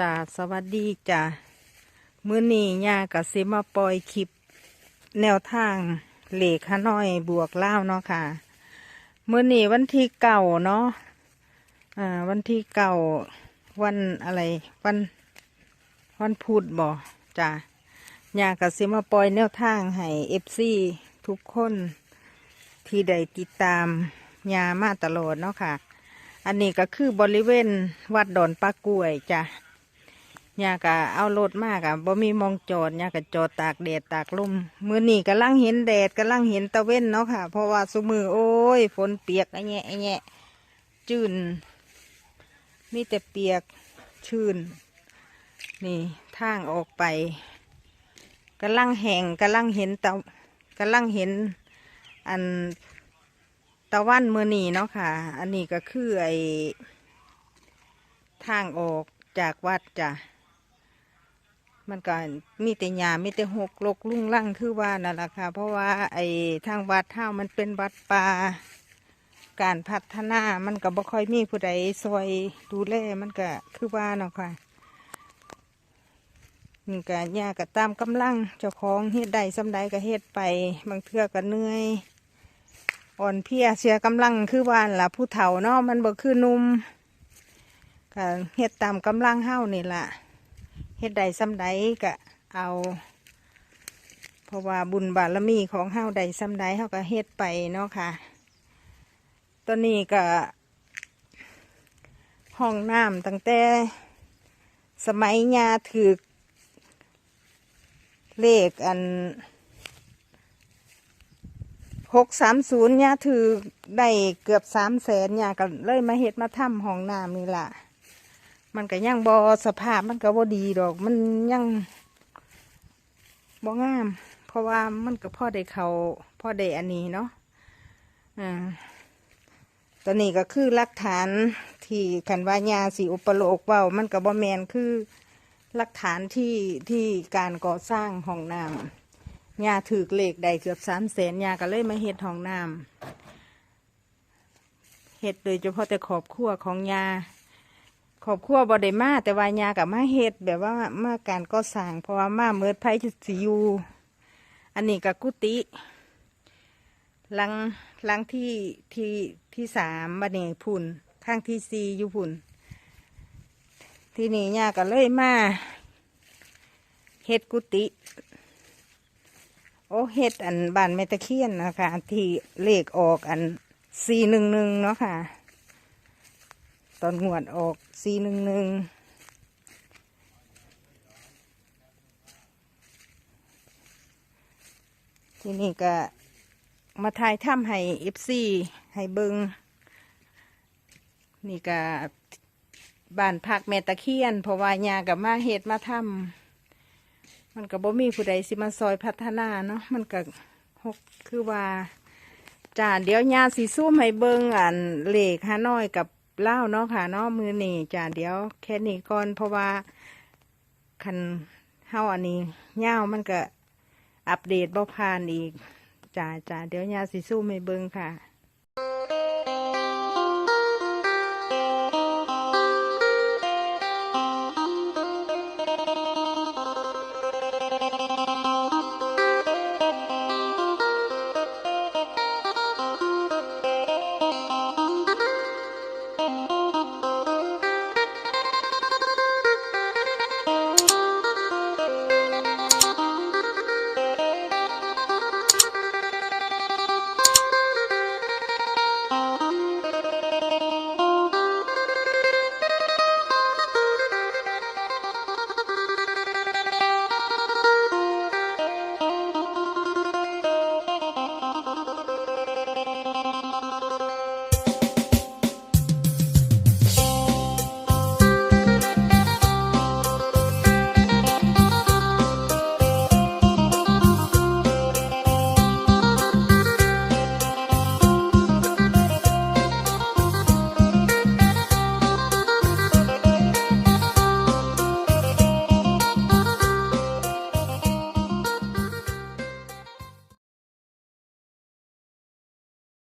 จ้าสวัสดีจ้ามื้อนี้ย่ากับซิมาปล่อยคลิป แนวทางเหล็กฮานอยบวกเล่าเนาะค่ะมื้อนี้วันที่เก่าเนาะอ่าวันที่เก่าวันอะไรวันวันพุธบ่จ้าย่ากับซิมาปล่อยแนวทางให้เอฟซีทุกคนที่ได้ติดตามยามาตลอดเนาะค่ะ อันนี้ก็คือบริเวณวัดดอนปลากล้วยจ้ะ ยากะเอารถมากอะบ่มีมองจอดยากะจอดตากแดดตากลมมือนี่กำลังเห็นแดดกำลังเห็นตะเว้นเนาะค่ะ เพราะว่าสุมือโอ้ย ฝนเปียกไอ้แง่ไอ้แง่จืนมีแต่เปียกชื้นนี่ทางออกไปกำลังแห้งกำลังเห็นตะกำลังเห็นอันตะวันมือนีเนาะค่ะ อันนี้ก็คือไอ้ทางออกจากวัดจ้ะ มันก็มีแต่หญ้ามีแต่หกลกลุ่งลั่งคือว่านั่นแหละค่ะ เพราะว่าไอ้ทางวัดเท่ามันเป็นวัดป่าการพัฒนามันก็บ่ค่อยมีผู้ใดซอยดูแลมันก็คือว่าเนาะค่ะนี่ก็หญ้าก็ตามกำลังเจ้าของเฮ็ดใดสำใดก็เฮ็ดไป บางเทื่อก็เหนื่อยอ่อนเพียเสียกำลังคือว่านล่ะผู้เฒ่าเนาะมันบ่คือนุ่มก็เฮ็ดตามกำลังเฮานี่ล่ะ เฮ็ดใดซ้ำใดก็เอา เพราะว่าบุญบารมีของเฮาใดซ้ำใดเฮาก็เฮ็ดไปเนาะค่ะตอนนี้ก็ห้องน้ำตั้งแต่สมัยยาถือเลขอันหกสามศูนย์เนี่ยถือได้เกือบสามแสนเนี่ยก็เลยมาเฮ็ดมาทำห้องน้ำนี่แหละ มันก็ยังบอสภาพมันก็บ่ดีดอก มันยังบ่งาม เพราะว่ามันก็พ่อได้เขาพ่อได้อันนี้เนาะอ่าตอนนี้ก็คือหลักฐานที่คันว่ายาสีอุปโลกเว้ามันก็บ่แมนคือหลักฐานที่ที่การก่อสร้างห้องน้ำยาถือเหลขได้เกือบสามแสนยาก็เลยมาเฮ็ดห้องน้ำเฮ็ดโดยเฉพาะแต่ขอบครัวของยา ขอบครัวบ่ได้มาแต่ว่ายากับมาเฮ็ดแบบว่ามาการก่อสร้างเพราะว่ามาเมิดไผสิอยู่อันนี้กับกุฏิหลังหลังที่ที่ที่สามบันนี้พุ่นข้างที่สี่อยู่พุ่น ที่นี่ยาก็เลยมาเฮ็ดกุฏิโอ้เฮ็ดอันบานเมตะเคียนนะคะที่เลขออกอันสี่หนึ่งหนึ่งเนาะค่ะ ตอนงวดออกสี่หนึ่งหนึ่งที่นี่ก็มาทายถ้ำให้เอฟซีให้เบิงนี่ก็บ้านพักแม่ตะเคียน เพราะว่ายากับมาเฮ็ดมาทำมันก็บ่มีผู้ใดสิมาซอยพัฒนาเนาะมันก็หกคือว่าจ้าเดี๋ยวยาสีสู้ให้เบิงอันเหล็กฮานอยกับ เล่าเนาะค่ะเนาะมือนี่จ้าเดี๋ยวแค่นี้ก่อนเพราะว่าคันเฮาอันนี้เง่ามันก็อัปเดตบ่ผ่านอีกจ้าจ้าเดี๋ยวยาสิสู้ไม่เบิงค่ะ